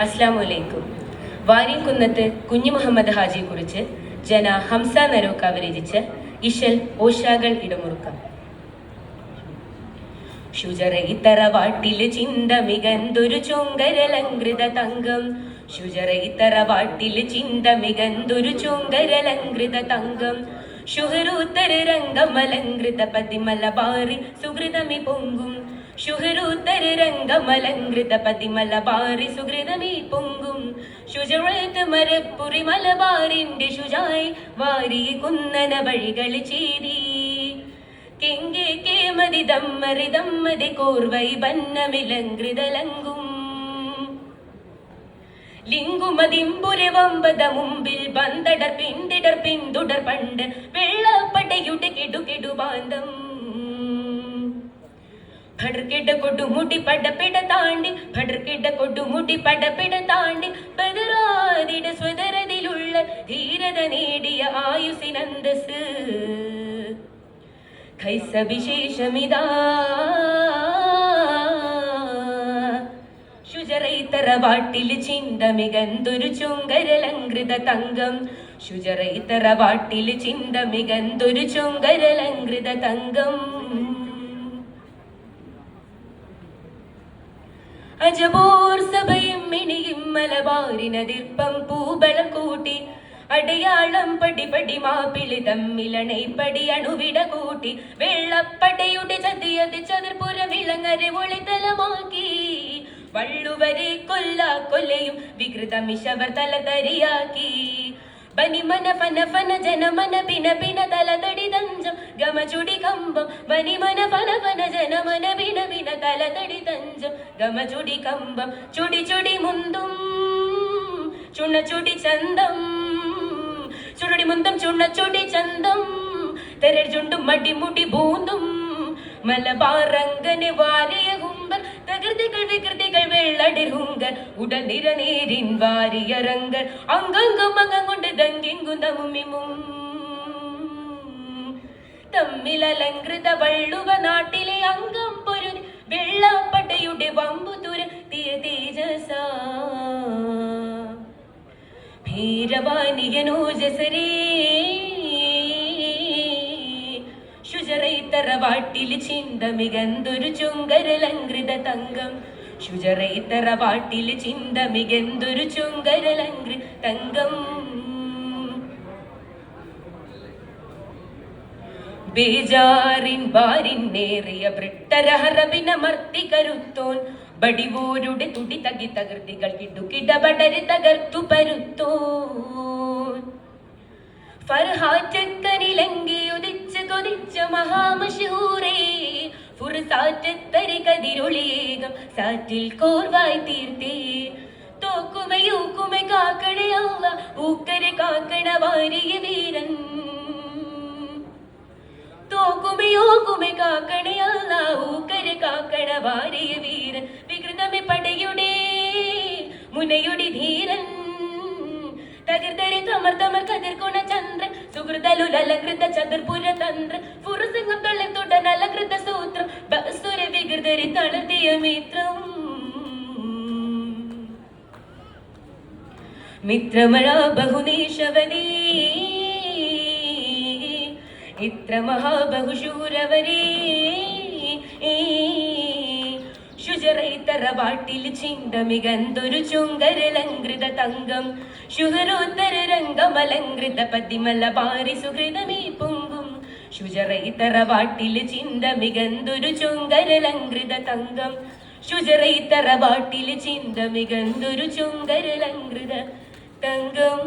അസ്ലാമലൈക്കും വാരിക്കുന്നത്ത് കുഞ്ഞു മുഹമ്മദ് ഹാജിയെ കുറിച്ച് ജന ഹംസ നരോക്കാവ് രചിച്ച ഇഷൽ ഓഷാകൾ ഇടമുറുക്കം. ശുചരയിത്തറവാട്ടിൽ ചിന്ത മികന്തൊരു ചുങ്കരലങ്കൃത തങ്കം. ശുചരയിത്തറവാട്ടിൽ ചിന്ത മികന്തൊരു ചുങ്കരലങ്കൃത തങ്കം. ശുഹരൂത്തര രംഗമലങ്കൃത പതിമലബാറി സുഹൃതമി പൊങ്കും. ശുഹരൂത്തര രംഗമലങ്കൃത പതിമലബാറി സുഹൃതമി പൊങ്കും. ശുചഴത്ത് മരപ്പുറി മലബാറിന്റെ ശുചായി വാരി കുന്നന വഴികൾ ചേരി കെങ്കെ കേമതി ദമ്മറി ദമ്മതി കോർവൈ ബന്നമിലങ്കൃതലങ്കും ലിംഗുമതിമ്പുര വമ്പത മുമ്പിൽ ബന്തടർ പിന്തിടർ പിന്തുടർ പണ്ട് വെള്ളപ്പടയുടെ കിടു ബാന്തം ഭടർക്കിട കൊടുമുടി പടപ്പിട താണ്ടി ഭടർക്കിട കൊടുമുടി പടപ്പിട താണ്ടി ബദറാതിട സ്വതരതിലുള്ള ധീരത നേടിയ ആയുസിനന്ദസ് കൈസ വിശേഷമിതാ ശുചരൈത്തറവാട്ടിൽ ചിന്ത മികന്തൊരു ചുങ്കരലങ്കൃത തങ്കം ശുചരൈത്തറവാട്ടിൽ ചിന്ത മികന്തൊരു ചുങ്കരലങ്കൃത തങ്കം. അജബോർ സഭയും മിണിയും മലബാറിനതിർപ്പം പൂബല കൂട്ടി. അടയാളം പടി പടി മാപ്പിളി തമ്മിലണൈപ്പടി അണുവിട കൂട്ടി. വെള്ളപ്പടയുടെ ചതിയത് ചതിർപുര വിളങ്ങരെ ഒളിതലമാക്കി. വള്ളുവരെ കൊല്ല കൊല്ലയും വികൃതമിശവർ തലതരിയാക്കി. ബനിമന ഫന ഫന ജനമന പിന പിന തലതടി തഞ്ചം ഗമചുടി കമ്പം ബനിമന ഫന ഫന ജനമന പിന പിന തലതടി തഞ്ചം ഗമചുടി കമ്പം ചുടി ചുടി മുന്തും ചുണ്ണ ചുടി ചന്തം ചുരുടി മുന്തം ചുണ്ണ ചുടി ചന്തം തെരൾ ചുണ്ടും മടിമുടി ബൂന്തും മലബാറങ്കനെ വാരിയ കുമ്പർ തകൃതികൾ വികൃതികൾ വെള്ളടിർ ഹുങ്കർ ഉടനിര നേരിൻ വാരിയറങ്കർ അങ്കങ്കം അംഗം കൊണ്ട് ദങ്കിങ്കും തമ്മിമും തമ്മിലലങ്കൃത വള്ളുക നാട്ടിലെ അംഗം പൊരു വെള്ളപ്പട്ടയുടെ വമ്പുതുര തീയ തേജസ. ഭീരവാനിയനോജസരേ ശുചരൈത്തറവാട്ടിൽ ചിന്ത മികന്തൊരു ചുങ്കരലങ്കൃത തങ്കം. ശുചരൈത്തറവാട്ടിൽ ചിന്ത മികന്തൊരു ചുങ്കരലങ്കൃ തങ്കം. ബേജാറിൻ ബാരിൻ നേറിയ ബ്രിട്ടരഹറവിനമർത്തി കരുത്തോൻ. ബടിവൂരുടെ തുടി തകി തകൃതികൾ കിടുകിടപടരി തകർത്തു പരുത്തോൻ. ഫർഹാറ്റക്കനിലങ്കി ഉദിച്ച് കൊതിച്ച മഹാമഷൂറേ ഫുർസാറ്റത്തരി കതിരൊളിയേകം സാറ്റിൽ കോർവായി തീർത്തേ. തോക്കുമയൂക്കുമെ കാക്കണയല്ല ഊക്കരെ കാക്കണ വാരിയ വീരൻ. തോക്കുമയോക്കുമെ കാക്കണയല്ല ഊക്കരെ കാക്കണ വാരിയ വീരൻ വികൃതമേ പടയുടെ മുനയുടെ ധീരൻ. തകർത്തരെ തമർ തമർ കതിർക്കുണ ചന്ദ്രൻ സുഹൃതലുലലകൃത ചതുർപുര തന്ത്രൻ ഫുറുസിംഗം തള്ളത്തുടൻ അലകൃത സൂത്രം ബസുര വികൃതരി തളർത്തിയ മിത്രം. മിത്രമഴ ബഹുനീശവനീ ഇത്ര മഹാബഹുശൂരവരേ ശുചരൈത്തറവാട്ടിൽ ചിന്ത മികന്തൊരു ചുങ്കരലങ്കൃത തങ്കം ശുഹരോത്തര രംഗമലങ്കൃത പതിമല പാരി സുഹൃതമേ പൊങ്കും. ശുചരൈത്തറവാട്ടിൽ ചിന്ത മികന്തൊരു ചുങ്കരലങ്കൃത തങ്കം ശുചരൈത്തറവാട്ടിൽ ചിന്ത മികന്തൊരു ചുങ്കരലങ്കൃത തങ്കം.